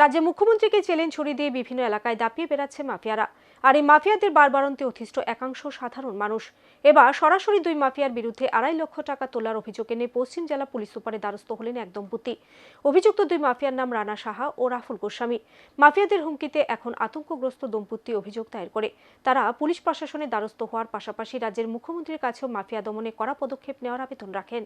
রাজ্যে মুখ্যমন্ত্রীকে চ্যালেঞ্জ ছড়িয়ে দিয়ে বিভিন্ন এলাকায় দাপিয়ে বেড়াচ্ছে মাফিয়ারা। আর এই মাফিয়াদের বারবারন্তে অতিষ্ঠ একাংশ সাধারণ মানুষ। এবার সরাসরি দুই মাফিয়ার বিরুদ্ধে আড়াই লক্ষ টাকা তোলার অভিযোগ এনে পশ্চিম জেলা পুলিশ সুপারের দ্বারস্থ হলেন এক দম্পতি। অভিযুক্ত দুই মাফিয়ার নাম রানা সাহা ও রাফুল গোস্বামী। মাফিয়াদের হুমকিতে এখন আতঙ্কগ্রস্ত দম্পতি অভিযোগ দায়ের করে। তারা পুলিশ প্রশাসনের দ্বারস্থ হওয়ার পাশাপাশি রাজ্যের মুখ্যমন্ত্রীর কাছেও মাফিয়া দমনে কড়া পদক্ষেপ নেওয়ার আবেদন রাখেন।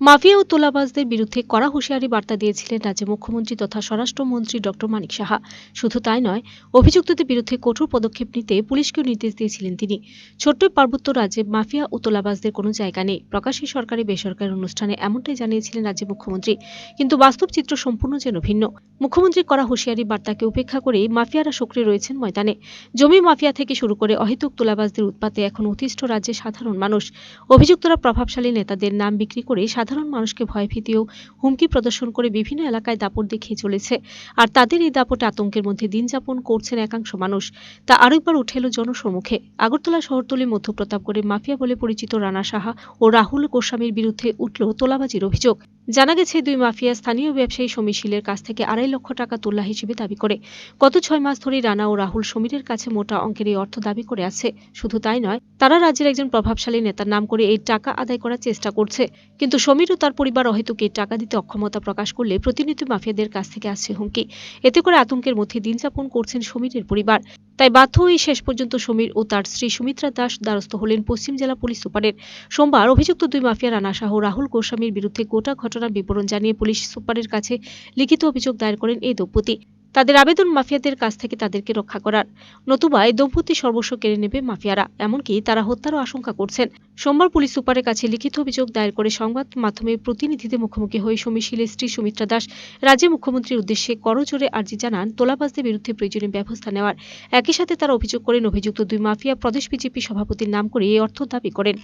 মাফিয়া ও তোলাবাজদের বিরুদ্ধে কড়া হুঁশিয়ারি বার্তা দিয়েছিলেন রাজ্যের মুখ্যমন্ত্রী তথা স্বরাষ্ট্রমন্ত্রী ডক্টর মানিক সাহা। শুধু তাই নয়, অভিযুক্তদের বিরুদ্ধে কঠোর পদক্ষেপ নিতে পুলিশকেও নির্দেশ দিয়েছিলেন তিনি। ছোট্ট পার্বত্য রাজ্যে মাফিয়া ও তোলাবাজদের কোনো জায়গা নেই। প্রকাশ্যে সরকারি বেসরকারি অনুষ্ঠানে এমনটাই জানিয়েছিলেন রাজ্যের মুখ্যমন্ত্রী। কিন্তু বাস্তব চিত্র সম্পূর্ণ যেন ভিন্ন। মুখ্যমন্ত্রী করা হুঁশিয়ারি বার্তাকে উপেক্ষা করেই মাফিয়ারা সক্রিয় রয়েছেন ময়দানে। জমি মাফিয়া থেকে শুরু করে অহেতুক তোলাবাজদের উৎপাতে এখন অতিষ্ঠ রাজ্যের সাধারণ মানুষ। অভিযুক্তরা প্রভাবশালী নেতাদের নাম বিক্রি করে সাধারণ মানুষকে ভয় ভীতিও হুমকি প্রদর্শন করে বিভিন্ন এলাকায় দাপট দেখিয়ে চলেছে। আর তাদের এই দাপটে আতঙ্কের মধ্যে দিন যাপন করছেন একাংশ মানুষ। তা আরেকবার উঠে এলো জনসম্মুখে। আগরতলা শহরতলি মধ্যপ্রতাপগড়ের মাফিয়া বলে পরিচিত রানা সাহা ও রাহুল গোস্বামীর বিরুদ্ধে উঠল তোলাবাজির অভিযোগ। জানা গেছে, দুই মাফিয়া স্থানীয় ব্যবসায়ী সমীশীলের কাছ থেকে আড়াই লক্ষ টাকা তোলা হিসেবে দাবি করে। গত ছয় মাস ধরেই রানা ও রাহুল সমীরের কাছে মোটা অঙ্কের এই অর্থ দাবি করে আছে। শুধু তাই নয়, তারা রাজ্যের একজন প্রভাবশালী নেতার নাম করে এই টাকা আদায় করার চেষ্টা করছে। কিন্তু সমীর ও তার পরিবার অহেতুক এই টাকা দিতে অক্ষমতা প্রকাশ করলে প্রতিনিধি মাফিয়াদের কাছ থেকে আসছে হুমকি। এতে করে আতঙ্কের মধ্যে দিন যাপন করছেন সমীরের পরিবার। তাই বাধ্য হয়ে শেষ পর্যন্ত সমীর ও তার স্ত্রী সুমিত্রা দাস দ্বারস্থ হলেন পশ্চিম জেলা পুলিশ সুপারের। সোমবার অভিযুক্ত দুই মাফিয়া রানা শাহ রাহুল গোস্বামীর বিরুদ্ধে গোটা ঘটনার বিবরণ জানিয়ে পুলিশ সুপারের কাছে লিখিত অভিযোগ দায়ের করেন এই দম্পতি। তাদের আবেদন মাফিয়াদের কাছ থেকে তাদেরকে রক্ষা করার। নতুবা এই দম্পতি সর্বস্ব কেড়ে নেবে মাফিয়ারা, এমনকি তারা হত্যারও আশঙ্কা করছেন। সোমবার পুলিশ সুপারের কাছে লিখিত অভিযোগ দায়ের করে সংবাদ মাধ্যমে প্রতিনিধিদের মুখোমুখি হয়ে সমীশীলের স্ত্রী সুমিত্রা দাস রাজ্যে মুখ্যমন্ত্রীর উদ্দেশ্যে করজোরে আর্জি জানান, তোলাবাজদের বিরুদ্ধে প্রয়োজনীয় ব্যবস্থা নেওয়ার। একই সাথে তারা অভিযোগ করেন, অভিযুক্ত দুই মাফিয়া প্রদেশ বিজেপি সভাপতির নাম করে এই অর্থ দাবি করেন।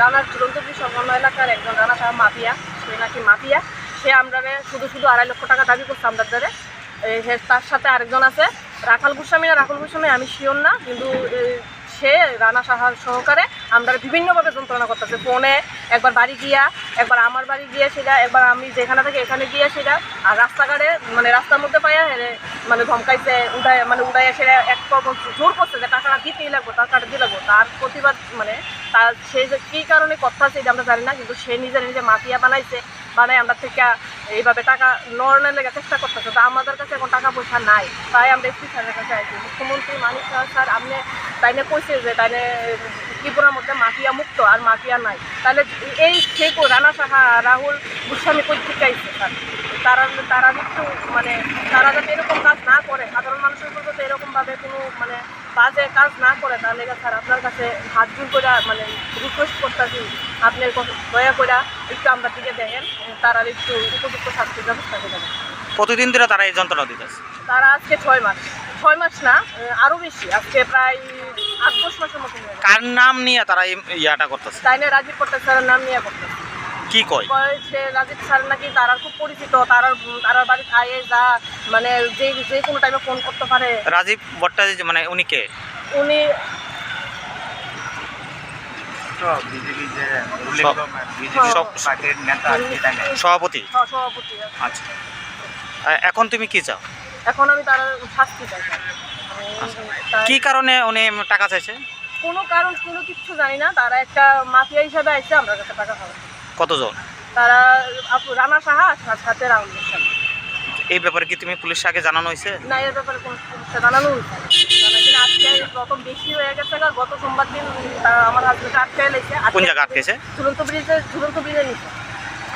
রানার চূড়ান্তপুর সংলগ্ন এলাকার একজন রানা সাহেব মাফিয়া সে নাকি মাফিয়া। সে আমরা শুধু শুধু আড়াই লক্ষ টাকা দাবি করছে আমরা দ্বারে তার সাথে আরেকজন আছে। রাখাল গোস্বামী না, রাখাল গোস্বামী আমি শিওর না, কিন্তু সে রানা সাহার সহকারে। আমরা বিভিন্নভাবে যন্ত্রণা করতেছে। ফোনে একবার বাড়ি গিয়া, একবার আমার বাড়ি গিয়ে সেটা একবার আমি যেখানে থাকি এখানে গিয়ে সেটা আর রাস্তাঘাটে মানে রাস্তার মধ্যে পাইয়া হেরে মানে ধমকাইছে উঠায় মানে উঠায় সেটা এক জোর করছে যে টাকাটা দিতেই লাগবো টাকাটা দিয়ে লাগবো। তার প্রতিবাদ মানে তার সে যে কী কারণে কথা আছে এটা আমরা জানি না, কিন্তু সে নিজে নিজে মাফিয়া বানাইছে বানাই আমরা থেকে এইভাবে টাকা নরনের লেগে চেষ্টা করতেছে, তো আমাদের কাছে এখন টাকা পয়সা নাই। তাই আমরা এসপি স্যারের কাছে আইছি, মুখ্যমন্ত্রী, মানিক স্যার আপনি তাইনে কইছে যে তাইনে ত্রিপুরার মধ্যে মাফিয়া মুক্ত আর মাফিয়া নাই। তাহলে এই সেই রানা সাহা, রাহুল গোস্বামী কই থেকে আইছে, স্যার? তারা তারা একটু মানে তারা যাতে এরকম কাজ না করে, সাধারণ মানুষের উপর যাতে এরকমভাবে কোনো মানে বাজে কাজ না করে তাহলে স্যার আপনার কাছে হাত জোর করে মানে রিকোয়েস্ট করতেছি। আপনি দয়া করে একটু আমরা দিকে দেখেন তারা একটু উপযুক্ত শাস্তির ব্যবস্থা করে দেবেন কতদিন ধরে তারা এই যন্ত্রণা দিতেছে। তারা আজকে ছয় মাস। ছয় মাস না আহ, আরও বেশি আজকে প্রায় আট দশ মাসের মতো কার নাম নিয়ে তারা ইয়াটা করতেছে? তাই নিয়ে রাজীব পট্টাল স্যারের নাম নিয়ে করতে কি কয়? সে রাজীব স্যার নাকি তারা খুব পরিচিত তারা তারার বাড়ি আয়ে যা মানে যে যে কোনো টাইমে ফোন করতে পারে। রাজীব ভট্টাচার্য মানে উনি কে? উনি বিজেপি যে সব- বিজেপি সব- পার্টির নেতা সেটা নেই সভাপতি। আচ্ছা। এখন তুমি কি চাও? এখন আমি তার শাস্তি চাই। স্যার। কি কারণে উনি টাকা চাইছে? কোনো কারণ কোনো কিছু জানি না। তারা একটা মাফিয়া হিসাবে আসছে আমরা কাছে টাকা কতজন? তারা আপু- রানা সাহা আর সাথে- রাহুল গোস্বামী এই ব্যাপারে কি তুমি পুলিশের আগে জানানো হয়েছে? না এর ব্যাপারে কোনো জানানো হয়েছে। আজকে প্রথম বেশি হয়ে গেছে আর গত সোমবার দিন আমার হাজবেন্ড আটকে এলেছে কোন জায়গা আটকেছে? ঝুলন্ত ব্রিজে ঝুলন্ত ব্রিজে নিচে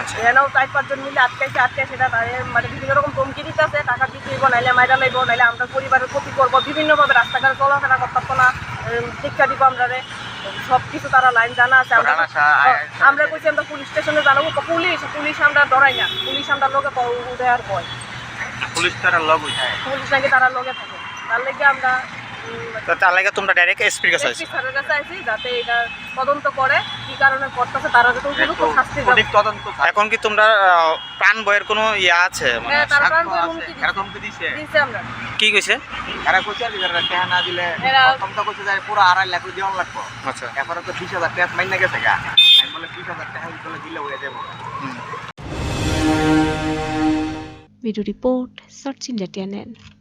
আচ্ছা। এনাও চার পাঁচজন মিলে আটকাইছে আটকে সেটা মানে বিভিন্ন রকম ধমকি দিতেছে টাকা দিতে হইব নাইলে মাইরা লাইব নাইলে আমরা পরিবারের ক্ষতি করব বিভিন্নভাবে রাস্তাঘাটে চলাফেরা করতে না শিক্ষা দিব আমরা সব কিছু তারা লাইন জানা আছে আমরা আমরা কইছি আমরা পুলিশ স্টেশনে জানাব পুলিশ পুলিশ আমরা ডরাই না পুলিশ আমরা লোকে উদয় আর ভয় পুলিশ তারা লগ উঠায় পুলিশ নাকি তারা লগে থাকে। তার লেগে আমরা তো তার লাগে তোমরা ডাইরেক্ট এসপির কাছে এসপি আইছো স্যারের কাছে আইছি যাতে এটা তদন্ত করে কি কারণে করতেছে তারা যাতে উপযুক্ত শাস্তি। সঠিক তদন্ত এখন কি তোমরা প্রাণ বয়ের কোনো ইয়া আছে? মানে হ্যাঁ, প্রাণ আছে। হুমকি দিছে। ধমকি দিছে। দিছে আমরা। কি কইছে? এরা কইছে আর এরা টাকা না দিলে প্রথম তো কইছে যে পুরো আড়াই লাখ দেওয়ান লাগবো। আচ্ছা। এরপরে তো বিশ হাজার টাকা মাইনে গেছে গা। আমি বলে বিশ হাজার টাকা বলে দিলে হয়ে যাব। video report, search in the TNN.